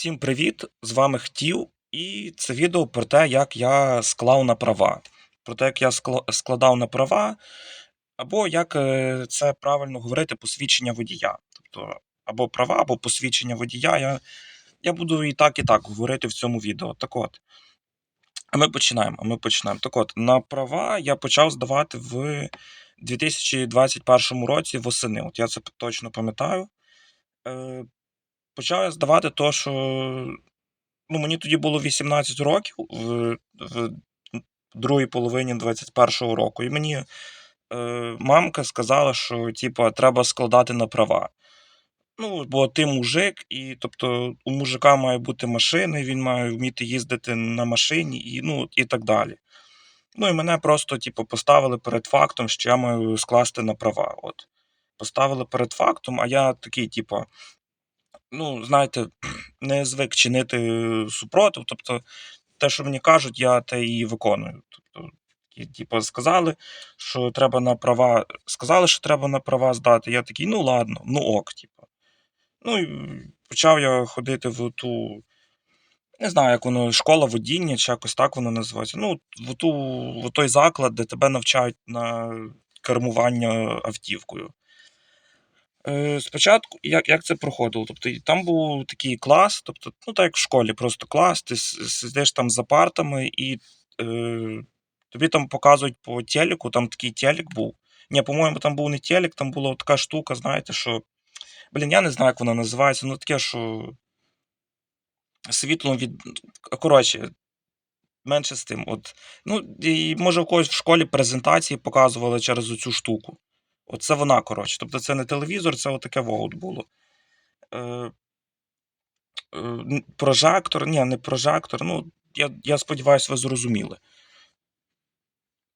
Всім привіт! З вами Хтів, і це відео про те, як я склав на права. Про те, як я складав на права, або як е, це правильно говорити, посвідчення водія. Тобто, або права, або посвідчення водія. Я, я буду і так, і так говорити в цьому відео. Так от. А ми починаємо. Ми починаємо. Так от, на права я почав здавати в 2021 році восени. От я це точно пам'ятаю. Почав я здавати то, що ну, мені тоді було 18 років в, в другій половині 21-го року. І мені е, мамка сказала, що типу, треба складати на права. Ну, бо ти мужик, і тобто у мужика має бути машина, він має вміти їздити на машині, і, ну, і так далі. Ну і мене просто, типу, поставили перед фактом, що я маю скласти на права. От. Поставили перед фактом, а я такий, типу, ну, знаєте, не звик чинити супротив. Тобто, те, що мені кажуть, я те і виконую. Тобто, і, типу, сказали, що треба на права. Сказали, що треба на права здати. Я такий, ну ладно, ну ок, типу. Ну і почав я ходити в ту. Не знаю, як воно, школа водіння, чи якось так воно називається. Ну, в, ту, в той заклад, де тебе навчають на кермування автівкою. Е, спочатку, як, як це проходило? Тобто, там був такий клас, тобто, ну так як в школі, просто клас, ти сидиш там за партами, і е, тобі там показують по телеку, там такий телек був. Ні, по-моєму, там був не телек, там була така штука, знаєте, що. Блін, я не знаю, як вона називається, ну таке, що світлом від. Коротше, менше з тим. От. Ну, і може в когось в школі презентації показували через цю штуку. Оце вона, коротше. Тобто це не телевізор, це отаке вогут було. Е, е, прожектор, ні, не прожектор. Ну, я, я сподіваюся, ви зрозуміли.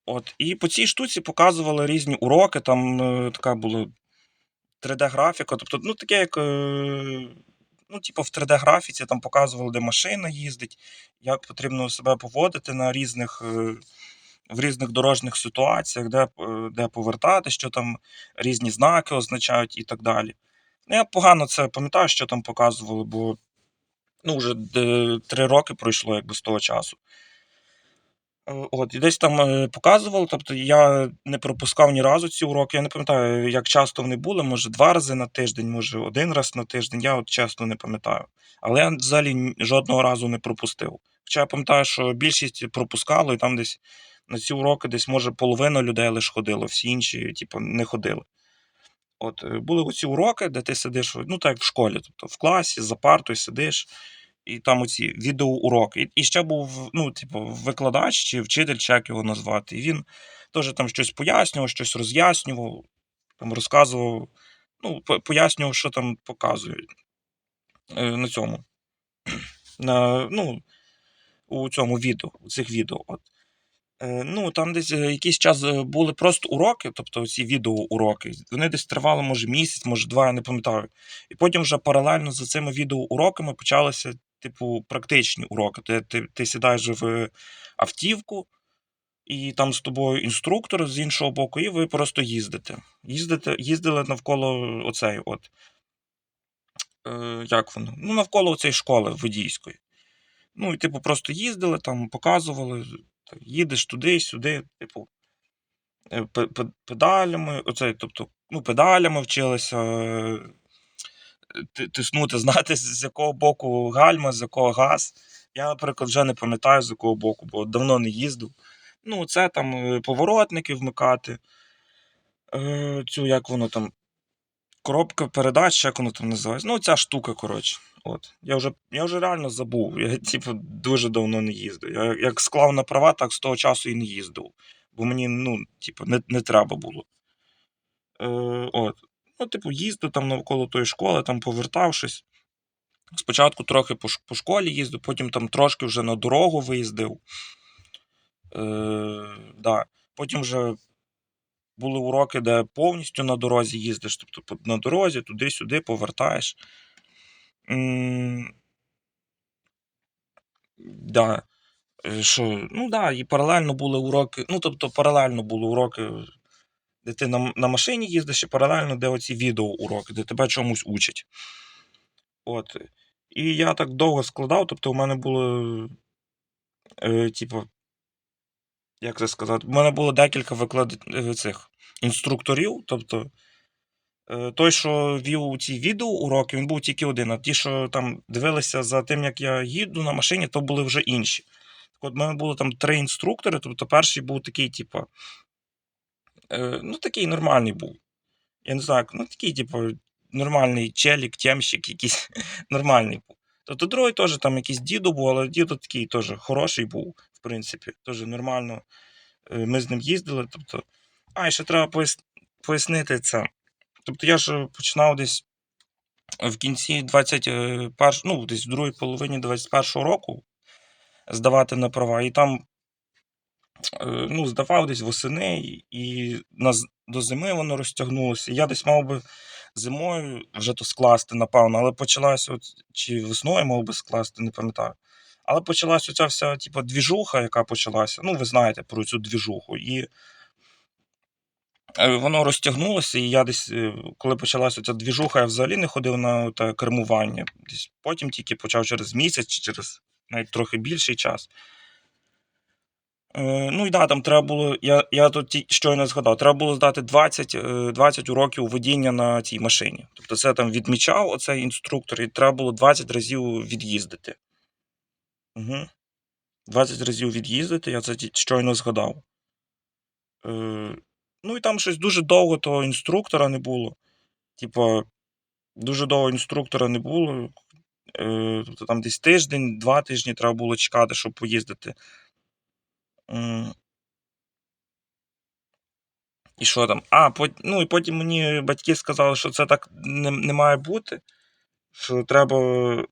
От, і по цій штуці показували різні уроки, там е, така була 3D-графіка, тобто, ну, таке, як. Е, ну, типу, в 3D-графіці там показували, де машина їздить, як потрібно себе поводити на різних, е, в різних дорожніх ситуаціях, де, е, де повертати, що там різні знаки означають і так далі. Я погано це пам'ятаю, що там показували, бо ну, вже три роки пройшло якби з того часу. Е, От, і десь там е, показували, тобто я не пропускав ні разу ці уроки. Я не пам'ятаю, як часто вони були, може два рази на тиждень, може один раз на тиждень, я от чесно не пам'ятаю. Але я взагалі жодного разу не пропустив. Хоча я пам'ятаю, що більшість пропускало, і там десь на ці уроки десь, може, половина людей лише ходило, всі інші, типу, не ходили. От е, були оці уроки, де ти сидиш, ну так як в школі, тобто в класі, за партою сидиш, і там оці відеоуроки. І, і ще був, ну, типу, викладач чи вчитель, чи як його назвати. І він теж там щось пояснював, щось роз'яснював, там розказував, ну, пояснював, що там показують е, на цьому. На, ну, у цьому відео, у цих відео. От. Е, Ну, там десь е, якийсь час е, були просто уроки, тобто ці відеоуроки. Вони десь тривали, може, місяць, може, два, я не пам'ятаю. І потім вже паралельно за цими відеоуроками почалися, типу, практичні уроки. Ти, ти, ти сідаєш в автівку, і там з тобою інструктор з іншого боку, і ви просто їздите. Їздите їздили навколо оцеї, от. Е, як воно? Ну, навколо цієї школи водійської. Ну, і, типу, просто їздили, там, показували, їдеш туди, сюди, типу, е, пе- пе- педалями, оце, тобто, ну, педалями вчилися е, тиснути, знати, з якого боку гальма, з якого газ. Я, наприклад, вже не пам'ятаю, з якого боку, бо давно не їздив. Ну, це там е, поворотники вмикати, цю, як воно там, коробка передач, як воно там називається. Ну, ця штука, коротше. От. Я вже, я вже реально забув. Я, типу, дуже давно не їздив. Я як склав на права, так з того часу і не їздив. Бо мені, ну, типу, не, не треба було. Е, от. Ну, типу, їздив там навколо тої школи, там повертавшись. Спочатку трохи по, по школі їздив, потім там трошки вже на дорогу виїздив. Е, да. Потім вже були уроки, де повністю на дорозі їздиш. Тобто на дорозі, туди-сюди повертаєш. Да. Е, Що, ну да, і паралельно були уроки. Ну, тобто, паралельно були уроки, де ти на, на машині їздиш, і паралельно, де оці відеоуроки, де тебе чомусь учать. От. І я так довго складав, тобто у мене було, е, типу, як це сказати, у мене було декілька виклад... е, цих інструкторів. Тобто, е, той, що вів ці відео уроки, він був тільки один. А ті, що там дивилися за тим, як я їду на машині, то були вже інші. Так от, в мене було там три інструктори. Тобто, перший був такий, типу, ну, такий нормальний був. Я не знаю, ну такий, типу, нормальний челік, тємщик, якийсь нормальний був. Тобто другий теж там якийсь діду був, але діду такий теж хороший був, в принципі, теж нормально. Е, Ми з ним їздили. Тобто, а, і ще треба пояснити це. Тобто я ж починав десь в кінці 21, ну, десь в другій половині 21-го року здавати на права, і там е, ну, здавав десь восени, і- і до зими воно розтягнулося. Я десь мав би зимою вже то скласти, напевно, але почалася, чи весною мав би скласти, не пам'ятаю. Але почалася оця вся, типу, двіжуха, яка почалася. Ну, ви знаєте про цю двіжуху. І е, воно розтягнулося, і я десь, е, коли почалася ця двіжуха, я взагалі не ходив на те кермування. Десь потім тільки почав через місяць, чи через навіть трохи більший час. Е, ну і да, там треба було. Я, я тут щойно згадав, треба було здати 20, е, 20 уроків водіння на цій машині. Тобто це там відмічав оцей інструктор, і треба було 20 разів від'їздити. Угу. 20 разів від'їздити, я це щойно згадав. Е, ну і там щось дуже довго того інструктора не було. Типа, дуже довго інструктора не було. Е, тобто там десь тиждень, два тижні треба було чекати, щоб поїздити. М, І що там? А, пот... ну і потім мені батьки сказали, що це так не, не має бути. Що треба,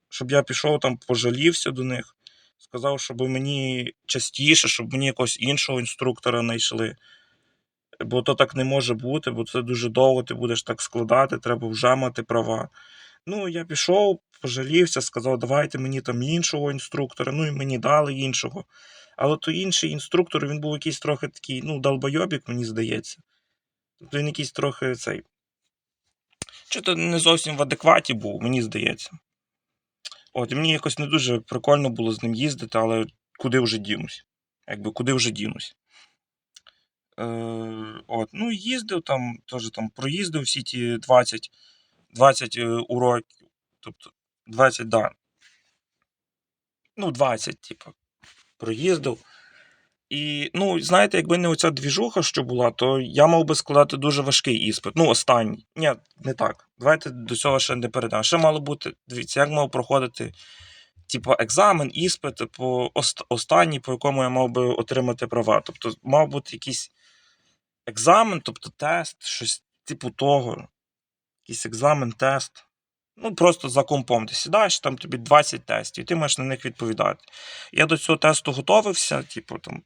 щоб я пішов там, пожалівся до них. Сказав, щоб мені частіше, щоб мені якогось іншого інструктора знайшли. Бо то так не може бути, бо це дуже довго ти будеш так складати, треба вже мати права. Ну, я пішов, пожалівся, сказав, давайте мені там іншого інструктора. Ну і мені дали іншого. Але той інший інструктор, він був якийсь трохи такий, ну, долбойобік, мені здається. Тобто він якийсь трохи цей. Чи-то не зовсім в адекваті був, мені здається. От, і мені якось не дуже прикольно було з ним їздити, але куди вже дінусь? Якби куди вже дінусь. Е, от, ну, їздив там, теж там проїздив всі ті 20, 20 е, уроків. Тобто 20, да. Ну, 20, типу, проїздив. І, ну, знаєте, якби не оця двіжуха, що була, то я мав би складати дуже важкий іспит. Ну, останній. Ні, не так. Давайте до цього ще не перейдемо. Ще мало бути, дивіться, як мав проходити, типу, екзамен, іспит по ост- останній, по якому я мав би отримати права. Тобто, мав бути якийсь екзамен, тобто тест, щось типу того. Якийсь екзамен, тест. Ну, просто за компом ти сідаєш, там тобі 20 тестів, і ти маєш на них відповідати. Я до цього тесту готовився, типу, там.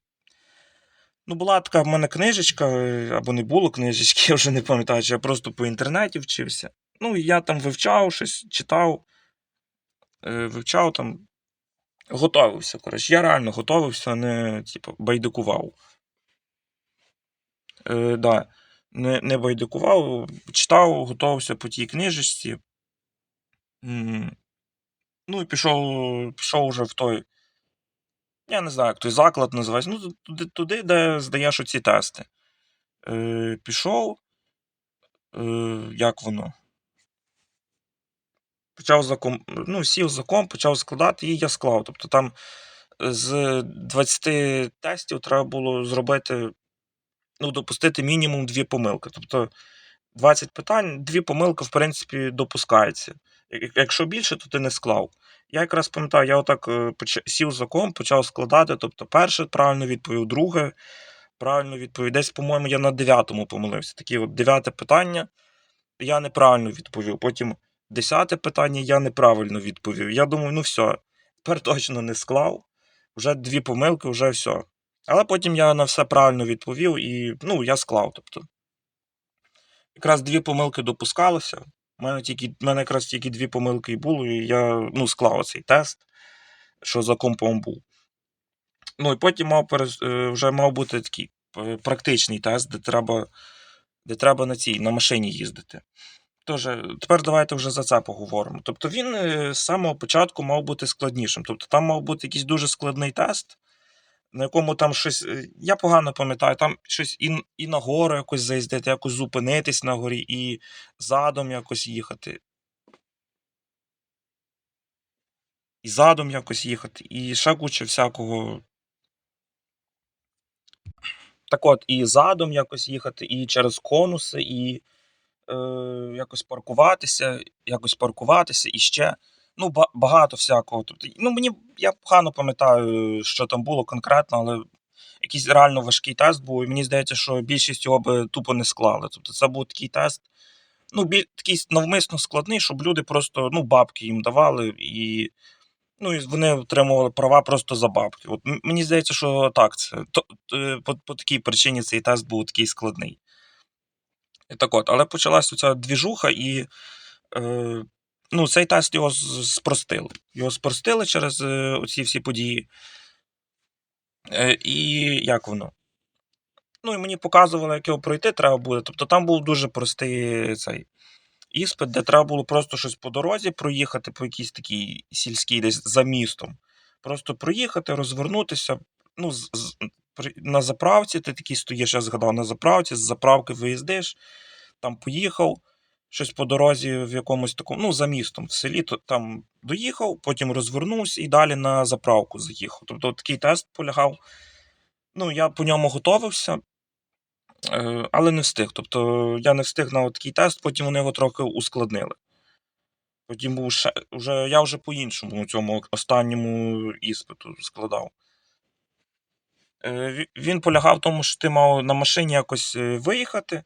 Ну, була така в мене книжечка, е, або не було книжечки, я вже не пам'ятаю, чи я просто по інтернеті вчився. Ну, я там вивчав щось, читав, е, вивчав там, готовився. Коротше, я реально готовився, не типу, байдикував. Е, да, не, не байдикував, читав, готувався по тій книжечці. Ну, і пішов, пішов вже в той. Я не знаю, як той заклад називається. Ну, туди, туди де здаєш оці тести. Е, пішов. Е, як воно? Почав за ком... ну, сів за комп, почав складати, і я склав. Тобто там з 20 тестів треба було зробити, ну, допустити мінімум дві помилки. Тобто 20 питань, дві помилки, в принципі, допускається. Якщо більше, то ти не склав. Я якраз пам'ятаю, я отак е, сів за комп, почав складати. Тобто, перше правильно відповів, друге правильно відповів. Десь, по-моєму, я на дев'ятому помилився. Такі от дев'яте питання я неправильно відповів. Потім десяте питання я неправильно відповів. Я думаю, ну все, тепер точно не склав. Вже дві помилки, вже все. Але потім я на все правильно відповів і ну, я склав. Тобто. Якраз дві помилки допускалося. У мене, тільки, мене якраз тільки дві помилки було, і я ну, склав цей тест, що за компом був. Ну і потім мав е, вже мав бути такий е, практичний тест, де треба, де треба на цій на машині їздити. Тоже, тепер давайте вже за це поговоримо. Тобто він е, з самого початку мав бути складнішим. Тобто там мав бути якийсь дуже складний тест, на якому там щось. е, Я погано пам'ятаю, там щось і, і на гору якось заїздити, якось зупинитись на горі, і задом якось їхати. І задом якось їхати, і ще куча всякого. Так от, і задом якось їхати, і через конуси, і е, якось паркуватися, якось паркуватися, і ще. Ну, багато всякого. Тобто, ну, мені я погано пам'ятаю, що там було конкретно, але якийсь реально важкий тест був, і мені здається, що більшість його би тупо не склали. Тобто, це був такий тест, ну, біль, такий навмисно складний, щоб люди просто ну, бабки їм давали, і, ну, і вони отримували права просто за бабки. От мені здається, що так, це то, е, по, по такій причині цей тест був такий складний. Так от, але почалася ця двіжуха, і е, ну, цей тест його спростили. Його спростили через е, оці всі події. Е, і як воно? Ну, і мені показували, як його пройти треба буде. Тобто там був дуже простий цей іспит, де треба було просто щось по дорозі проїхати, по якійсь такій сільській, десь за містом. Просто проїхати, розвернутися. Ну, з, з, на заправці ти такий стоїш, я згадав, на заправці, з заправки виїздиш, там поїхав, щось по дорозі в якомусь такому, ну, за містом, в селі, то там доїхав, потім розвернувся і далі на заправку заїхав. Тобто такий тест полягав. Ну, я по ньому готовився, е, але не встиг. Тобто я не встиг на такий тест, потім вони його трохи ускладнили. Потім був ще, вже, я вже по-іншому у цьому останньому іспиту складав. Е, Він полягав в тому, що ти мав на машині якось е, виїхати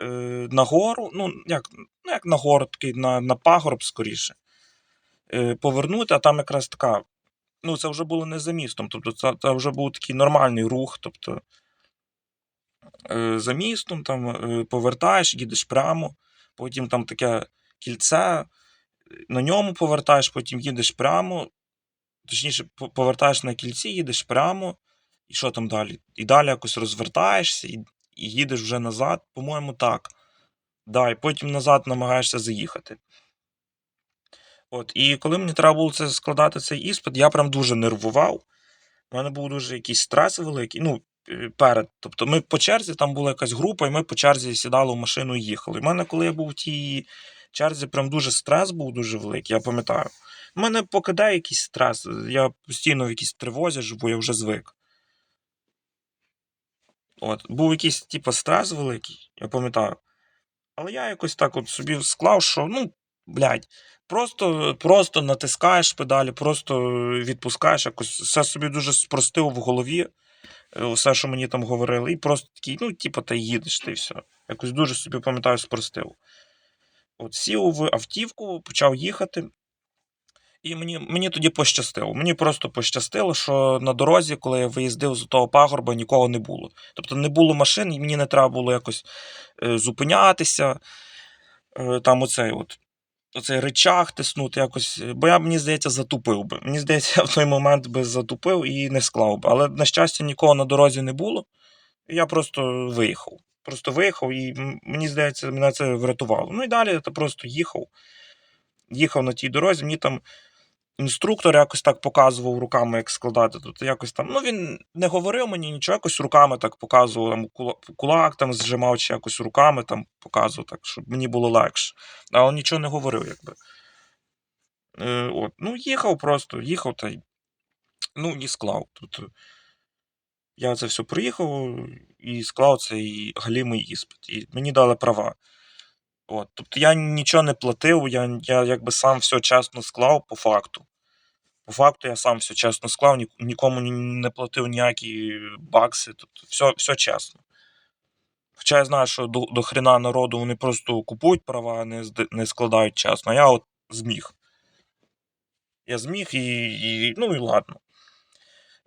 е, на гору, ну, як, ну, як на гору, такий, на, на пагорб скоріше. Е, Повернути, а там якраз така. Ну, це вже було не за містом, тобто це, це вже був такий нормальний рух. Тобто е, за містом там е, повертаєш, їдеш прямо, потім там таке кільце, на ньому повертаєш, потім їдеш прямо, точніше, повертаєш на кільці, їдеш прямо, і що там далі? І далі якось розвертаєшся і, і їдеш вже назад, по-моєму, так. Да, і потім назад намагаєшся заїхати. От, і коли мені треба було це складати цей іспит, я прям дуже нервував. У мене був дуже якийсь стрес великий. Ну, е, перед. Тобто ми по черзі, там була якась група, і ми по черзі сідали в машину і їхали. У мене, коли я був в тій черзі, прям дуже стрес був дуже великий, я пам'ятаю. У мене покидає якийсь стрес. Я постійно в якійсь тривозі живу, я вже звик. От, був якийсь, типу, стрес великий, я пам'ятаю. Але я якось так от собі склав, що, ну, блядь, просто, просто натискаєш педалі, просто відпускаєш, якось все собі дуже спростив в голові, е, все, що мені там говорили, і просто такий, ну, типу, та їдеш ти все. Якось дуже собі пам'ятаю, спростив. От сів в автівку, почав їхати. І мені, мені тоді пощастило. Мені просто пощастило, що на дорозі, коли я виїздив з того пагорба, нікого не було. Тобто не було машин, і мені не треба було якось е, зупинятися. Е, там оцей от. Оцей речах тиснути якось, бо я, мені здається, затупив би. Мені здається, я в той момент би затупив і не склав би. Але, на щастя, нікого на дорозі не було. Я просто виїхав. Просто виїхав, і мені здається, мене це врятувало. Ну і далі я просто їхав. Їхав на тій дорозі, мені там інструктор якось так показував руками, як складати. Тобто якось там, ну він не говорив мені нічого, якось руками так показував, там кулак там зжимав, чи якось руками там показував, так, щоб мені було легше. Але нічого не говорив, якби. Е, от. Ну, їхав просто, їхав та й ну, і склав. Тобто, я це все приїхав і склав цей галімий іспит. І мені дали права. От. Тобто я нічого не платив, я, я якби сам все чесно склав по факту. По факту я сам все чесно склав, ні- нікому не платив ніякі бакси, тобто все, все чесно. Хоча я знаю, що до, до хрена народу вони просто купують права, а не, не складають чесно. А я от зміг. Я зміг і, і ну і ладно.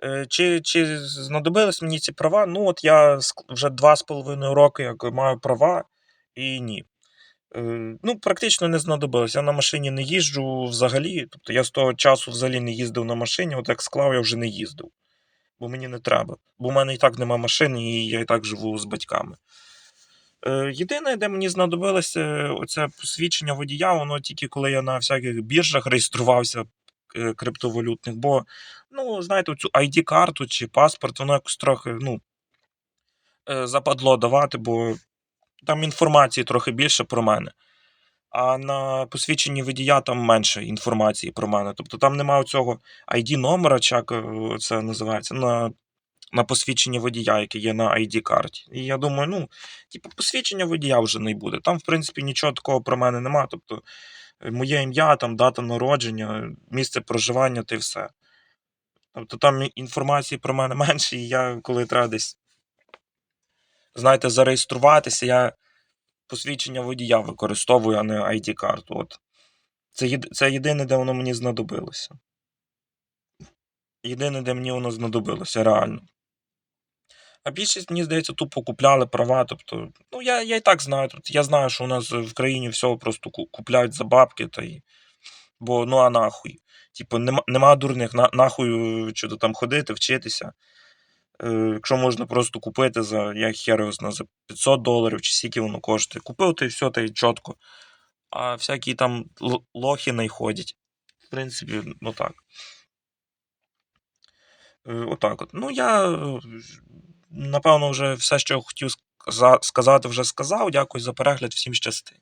Е, Чи, чи знадобились мені ці права? Ну, от я вже два з половиною роки як маю права, і ні. Е, Ну, практично не знадобилось. Я на машині не їжджу взагалі. Тобто я з того часу взагалі не їздив на машині, от як склав, я вже не їздив. Бо мені не треба. Бо в мене і так нема машини, і я і так живу з батьками. Е, єдине, де мені знадобилося оце посвідчення водія, воно тільки коли я на всяких біржах реєструвався е, криптовалютних, бо, ну, знаєте, цю ID-карту чи паспорт, воно якось трохи, ну, западло давати, бо там інформації трохи більше про мене. А на посвідченні водія там менше інформації про мене. Тобто там немає цього ID-номера, чи як е, це називається, на, на посвідченні водія, яке є на ID-карті. І я думаю, ну, типу, посвідчення водія вже не буде. Там, в принципі, нічого такого про мене немає. Тобто, е, моє ім'я, там, дата народження, місце проживання та все. Тобто там інформації про мене менше, і я, коли треба десь, знаєте, зареєструватися, я посвідчення водія використовую, а не ID-карту. От. Це, це єдине, де воно мені знадобилося. Єдине, де мені воно знадобилося, реально. А більшість, мені здається, тупо купляли права. Тобто, ну я, я і так знаю. Тобто, я знаю, що у нас в країні все просто купляють за бабки, та й. Бо ну а нахуй. Типу, нема, нема дурних, на, нахуй що там ходити, вчитися. Е, якщо можна просто купити за, я хер його знаю, за 500 доларів чи скільки воно коштує. Купив й все, та й чітко. А всякі там лохи не ходять. В принципі, ну так. Е, Отак от. Ну, я напевно вже все, що хотів сказати, вже сказав. Дякую за перегляд, всім щасти.